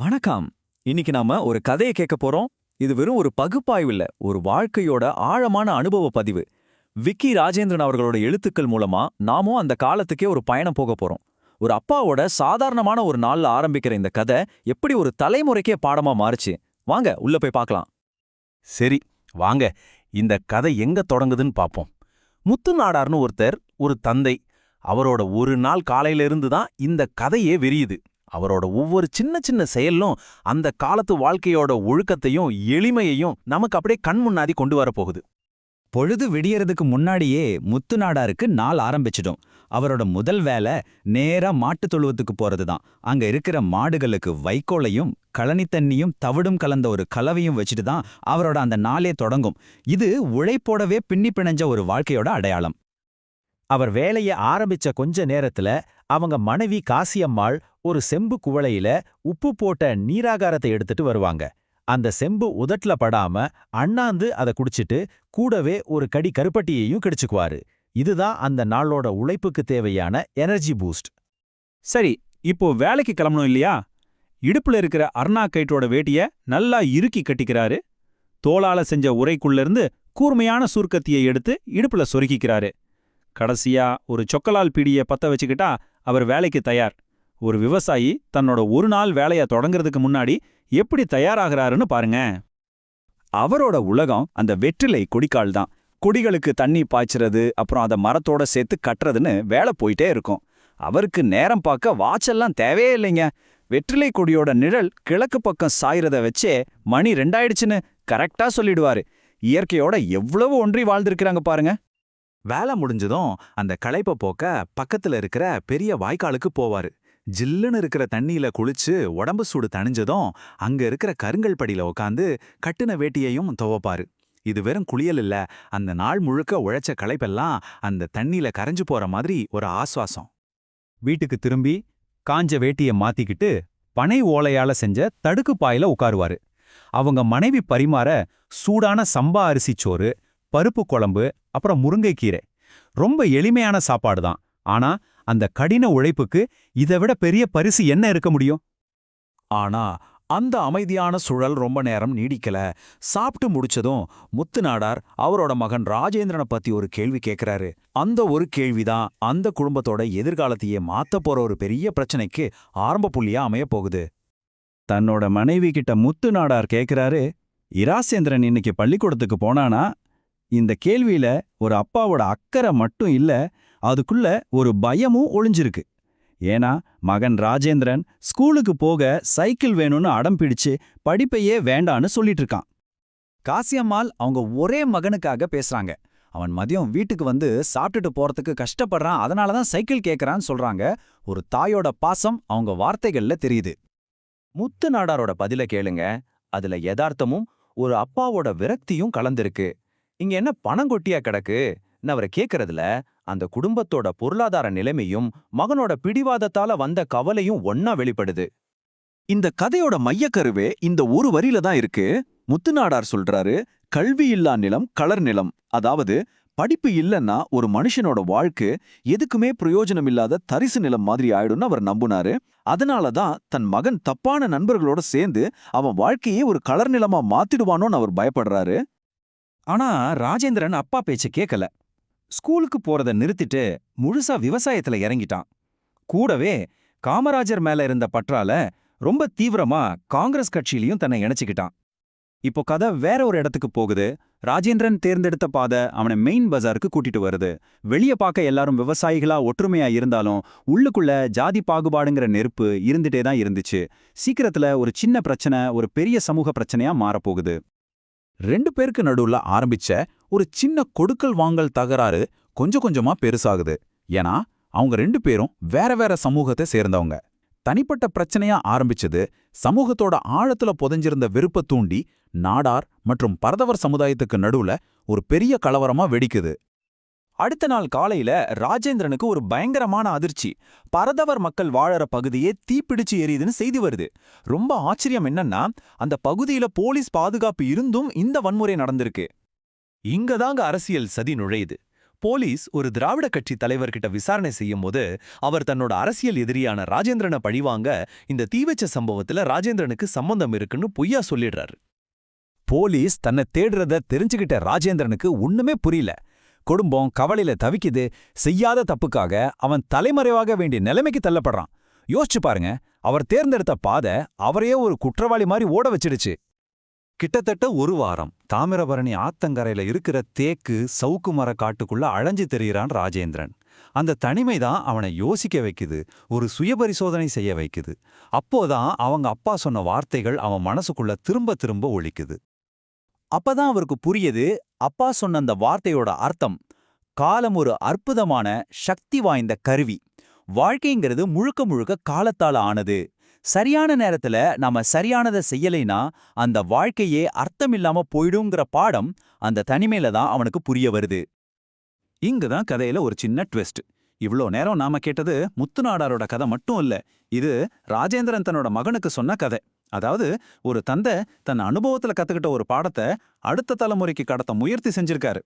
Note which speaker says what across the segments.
Speaker 1: வணக்கம். இன்னைக்கு நாம ஒரு கதையை கேட்க போறோம். இது வெறும் ஒரு பகுப்பாய்வு இல்ல ஒரு வாழ்க்கையோட ஆழமான அனுபவ பதிவு. விக்கி ராஜேந்திரன் அவர்களோட எழுத்துக்கள் மூலமா நாமும் அந்த காலத்துக்கே ஒரு பயணம் போக போறோம். ஒரு அப்பாவோட சாதாரணமான ஒரு நாள்ல ஆரம்பிக்கிற இந்த கதை எப்படி ஒரு தலைமுறைக்கே பாடமா மாறுச்சு? வாங்க உள்ள போய் பார்க்கலாம்.
Speaker 2: சரி வாங்க. இந்த கதை எங்க தொடங்குதுன்னு பாப்போம். முத்து நாடார்னு ஒருத்தர் ஒரு தந்தை. அவரோட ஒரு நாள் காலையிலிருந்து தான் இந்த கதையே விரியுது அவரோட ஒவ்வொரு சின்ன சின்ன செயலும் அந்த காலத்து வாழ்க்கையோட ஒழுக்கத்தையும் எளிமையையும் நமக்கு அப்படியே கண் முன்னாடி கொண்டு வரப்போகுது
Speaker 3: பொழுது விடியறதுக்கு முன்னாடியே முத்து நாடாருக்கு நாள் ஆரம்பிச்சிடும். அவரோட முதல் வேலை நேரா மாட்டுத் தொழுவத்துக்கு போறது தான் அங்க இருக்கிற மாடுகளுக்கு வைக்கோலையும் கழனி தண்ணியும் தவிடும் கலந்த ஒரு கலவையும் வச்சுட்டு தான் அவரோட அந்த நாளே தொடங்கும். இது உழைப்போடவே பின்னி பிணைஞ்ச ஒரு வாழ்க்கையோட அடையாளம்.
Speaker 4: அவர் வேலைய ஆரம்பிச்ச கொஞ்ச நேரத்துல அவங்க மனைவி காசியம்மாள் ஒரு செம்பு குவளையில உப்பு போட்ட நீராகாரத்தை எடுத்துட்டு வருவாங்க. அந்த செம்பு உதட்ல படாம அண்ணாந்து அதை குடிச்சிட்டு கூடவே ஒரு கடி கருப்பட்டியையும் கிடைச்சுக்குவாரு. இதுதான் அந்த நாளோட உழைப்புக்கு தேவையான எனர்ஜி பூஸ்ட்.
Speaker 5: சரி இப்போ வேலைக்கு கிளம்பணும் இல்லையா? இடுப்புல இருக்கிற அர்ணா கைட்டோட வேட்டிய நல்லா இறுக்கி கட்டிக்கிறாரு. தோளால செஞ்ச உரைக்குள்ளிருந்து கூர்மையான சூர்க்கத்தியை எடுத்து இடுப்புல சொருக்கிக்கிறாரு கடைசியா ஒரு சொக்கலால் பீடிய பத்த வச்சுக்கிட்டா அவர் வேலைக்கு தயார். ஒரு விவசாயி தன்னோட ஒரு நாள் வேலைய தொடங்குறதுக்கு முன்னாடி எப்படி தயாராகிறாருன்னு பாருங்க.
Speaker 1: அவரோட உலகம் அந்த வெற்றிலை கொடிக்கால் தான். கொடிகளுக்கு தண்ணி பாய்ச்சறது அப்புறம் அதை மரத்தோட சேர்த்து கட்டுறதுன்னு வேலை போயிட்டே இருக்கும். அவருக்கு நேரம் பார்க்க வாட்செல்லாம் தேவையே இல்லைங்க. வெற்றிலை கொடியோட நிழல் கிழக்கு பக்கம் சாயிறத வச்சே மணி ரெண்டாயிடுச்சுன்னு கரெக்டா சொல்லிடுவாரு. இயற்கையோட எவ்வளவு ஒன்றி வாழ்ந்திருக்கிறாங்க பாருங்க.
Speaker 2: வேலை முடிஞ்சதும் அந்த களைப்ப போக்க பக்கத்துல இருக்கிற பெரிய வாய்க்காலுக்கு போவாரு. ஜில்லுன்னு இருக்கிற தண்ணியில குளிச்சு உடம்பு சூடு தணிஞ்சதும் அங்க இருக்கிற கருங்கல் படியில உக்காந்து கட்டுன வேட்டியையும் துவப்பாரு. இது வெறும் குளியல் இல்ல. அந்த நாள் முழுக்க உழைச்ச களைப்பெல்லாம் அந்த தண்ணியில கரைஞ்சு போற மாதிரி ஒரு ஆஸ்வாசம்.
Speaker 3: வீட்டுக்கு திரும்பி காஞ்ச வேட்டிய மாத்திக்கிட்டு பனை ஓலையால செஞ்ச தடுக்கு பாயில உட்காருவாரு. அவங்க மனைவி பரிமாற சூடான சம்பா அரிசி சோறு பருப்பு குழம்பு அப்புறம் முருங்கைக்கீரை ரொம்ப எளிமையான சாப்பாடு தான் ஆனா அந்த கடின உழைப்புக்கு இதைவிட பெரிய பரிசு என்ன இருக்க முடியும்?
Speaker 1: ஆனா அந்த அமைதியான சுழல் ரொம்ப நேரம் நீடிக்கல. சாப்பிட்டு முடிச்சதும் முத்து நாடார் அவரோட மகன் ராஜேந்திரனை பத்தி ஒரு கேள்வி கேட்கிறாரு அந்த ஒரு கேள்விதான் அந்த குடும்பத்தோட எதிர்காலத்தையே மாத்த போற ஒரு பெரிய பிரச்சனைக்கு ஆரம்ப புள்ளியா அமையப் போகுது. தன்னோட மனைவி கிட்ட முத்து நாடார் கேக்குறாரு இராசேந்திரன் இன்னைக்கு பள்ளிக்கூடத்துக்கு போனானா? இந்த கேள்வியில ஒரு அப்பாவோட அக்கறை மட்டும் இல்ல அதுக்குள்ள ஒரு பயமும் ஒளிஞ்சிருக்கு. ஏன்னா மகன் ராஜேந்திரன் ஸ்கூலுக்கு போக சைக்கிள் வேணும்னு அடம் பிடிச்சு படிப்பையே வேண்டான்னு சொல்லிட்டு இருக்கான். காசியம்மாள் அவங்க ஒரே மகனுக்காக பேசுறாங்க. அவன் மதியம் வீட்டுக்கு வந்து சாப்பிட்டுட்டு போறதுக்கு கஷ்டப்படுறான் அதனால தான் சைக்கிள் கேட்கறான்னு சொல்றாங்க. ஒரு தாயோட பாசம் அவங்க வார்த்தைகள்ல தெரியுது. முத்து நாடாரோட பதில கேளுங்க. அதுல யதார்த்தமும் ஒரு அப்பாவோட விரக்தியும் கலந்திருக்கு. இங்க என்ன பணங்கொட்டியா கிடக்கு? நான் அவரை கேட்கறதுல அந்த குடும்பத்தோட பொருளாதார நிலைமையும் மகனோட பிடிவாதத்தால வந்த கவலையும் ஒன்னா வெளிப்படுது. இந்த கதையோட மையக்கருவே இந்த ஒரு வரியில தான் இருக்கு. முத்துநாடார் சொல்றாரு கல்வி இல்லா நிலம் கலர் நிலம். அதாவது படிப்பு இல்லைன்னா ஒரு மனுஷனோட வாழ்க்கை எதுக்குமே பிரயோஜனம் இல்லாத தரிசு நிலம் மாதிரி ஆயிடும்னு அவர் நம்புனாரு. அதனால தான் தன் மகன் தப்பான நண்பர்களோட சேர்ந்து அவன் வாழ்க்கையே ஒரு கலர் நிலமா மாத்திடுவானோன்னு அவர் பயப்படுறாரு. ஆனா ராஜேந்திரன் அப்பா பேச்ச கேட்கல ஸ்கூலுக்கு போறத நிறுத்திட்டு முழுசா விவசாயத்துல இறங்கிட்டான். கூடவே காமராஜர் மேல இருந்த பற்றால ரொம்ப தீவிரமா காங்கிரஸ் கட்சியிலையும் தன்னை இணைச்சுக்கிட்டான். இப்போ கதை வேற ஒரு இடத்துக்கு போகுது. ராஜேந்திரன் தேர்ந்தெடுத்த பாதை அவனை மெயின் பஜாருக்கு கூட்டிட்டு வருது. வெளிய பார்க்க எல்லாரும் விவசாயிகளா ஒற்றுமையா இருந்தாலும் உள்ளுக்குள்ள ஜாதி பாகுபாடுங்கிற நெருப்பு இருந்துட்டே தான் இருந்துச்சு. சீக்கிரத்துல ஒரு சின்ன பிரச்சனை ஒரு பெரிய சமூக பிரச்சனையா மாறப்போகுது. ரெண்டு பேருக்கு நடுவுல ஆரம்பிச்ச ஒரு சின்ன கொடுக்கல் வாங்கல் தகராறு கொஞ்சம் கொஞ்சமா பெருசாகுது. ஏன்னா அவங்க ரெண்டு பேரும் வேற வேற சமூகத்தை சேர்ந்தவங்க. தனிப்பட்ட பிரச்சனையா ஆரம்பிச்சது சமூகத்தோட ஆழத்துல புதைஞ்சிருந்த விருப்ப தூண்டி நாடார் மற்றும் பரதவர் சமுதாயத்துக்கு நடுவுல ஒரு பெரிய கலவரமா வெடிக்குது. அடுத்த நாள் காலையில ராஜேந்திரனுக்கு ஒரு பயங்கரமான அதிர்ச்சி. பரதவர் மக்கள் வாழற பகுதியே தீப்பிடிச்சு எரியுதுன்னு செய்தி வருது. ரொம்ப ஆச்சரியம் என்னன்னா அந்த பகுதியில போலீஸ் பாதுகாப்பு இருந்தும் இந்த வன்முறை நடந்திருக்கு. இங்கதாங்க அரசியல் சதி நுழையுது.
Speaker 2: போலீஸ் ஒரு திராவிட கட்சி தலைவர்கிட்ட விசாரணை செய்யும் போது அவர் தன்னோட அரசியல் எதிரியான ராஜேந்திரனை பழிவாங்க இந்த தீவச்ச சம்பவத்துல ராஜேந்திரனுக்கு சம்பந்தம் இருக்குன்னு பொய்யா சொல்லிடுறாரு.
Speaker 3: போலீஸ் தன்னை தேடுறத தெரிஞ்சுக்கிட்ட ராஜேந்திரனுக்கு ஒண்ணுமே புரியல. குடும்பம் கவலையில தவிக்குது. செய்யாத தப்புக்காக அவன் தலைமறைவாக வேண்டிய நிலைமைக்கு தள்ளப்படுறான். யோசிச்சு பாருங்க அவர் தேர்ந்தெடுத்த பாதை அவரையே ஒரு குற்றவாளி மாதிரி ஓட வச்சிடுச்சு. கிட்டத்தட்ட ஒரு வாரம் தாமிரபரணி ஆத்தங்கரையில இருக்கிற தேக்கு சவுக்கு மர காட்டுக்குள்ள அழைஞ்சு தெரிகிறான் ராஜேந்திரன். அந்த தனிமை தான் அவனை யோசிக்க வைக்குது ஒரு சுயபரிசோதனை செய்ய வைக்குது. அப்போதான் அவங்க அப்பா சொன்ன வார்த்தைகள் அவன் மனசுக்குள்ள திரும்ப திரும்ப ஒழிக்குது அப்பதான் அவருக்கு புரியுது அப்பா சொன்ன அந்த வார்த்தையோட அர்த்தம் காலம் ஒரு அற்புதமான சக்தி வாய்ந்த கருவி. வாழ்க்கைங்கிறது முழுக்க முழுக்க காலத்தால ஆனது. சரியான நேரத்துல நாம சரியானதை செய்யலைனா அந்த வாழ்க்கையே அர்த்தமில்லாம போயிடுங்கிற பாடம் அந்த தனிமையில தான் அவனுக்கு புரிய வருது. இங்கு தான் கதையில ஒரு சின்ன ட்விஸ்ட். இவ்ளோ நேரம் நாம கேட்டது முத்துநாடாரோட கதை மட்டும் இல்ல இது ராஜேந்திரன் தன்னோட மகனுக்கு சொன்ன கதை. அதாவது ஒரு தந்தை தன் அனுபவத்துல கத்துக்கிட்ட ஒரு பாடத்தை அடுத்த தலைமுறைக்கு கடத்த முயற்சி செஞ்சிருக்காரு.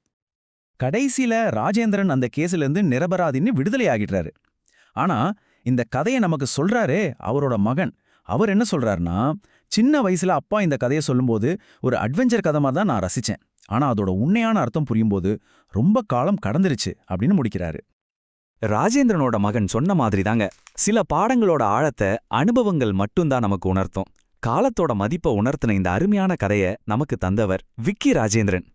Speaker 4: கடைசியில ராஜேந்திரன் அந்த கேஸ்ல இருந்து நிரபராதின்னு விடுதலை ஆகிடுறாரு ஆனா இந்த கதையை நமக்கு சொல்றாரே அவரோட மகன். அவர் என்ன சொல்றாருன்னா சின்ன வயசுல அப்பா இந்த கதையை சொல்லும்போது ஒரு அட்வென்ச்சர் கதை மாதிரி தான் நான் ரசிச்சேன். ஆனா அதோட உண்மையான அர்த்தம் புரியும்போது ரொம்ப காலம் கடந்துருச்சு அப்படின்னு முடிக்கிறாரு.
Speaker 3: ராஜேந்திரனோட மகன் சொன்ன மாதிரி தாங்க சில பாடங்களோட ஆழத்தை அனுபவங்கள் மட்டும்தான் நமக்கு உணர்த்தும். காலத்தோட மதிப்பை உணர்த்தின இந்த அருமையான கதைய நமக்கு தந்தவர் விக்கி ராஜேந்திரன்.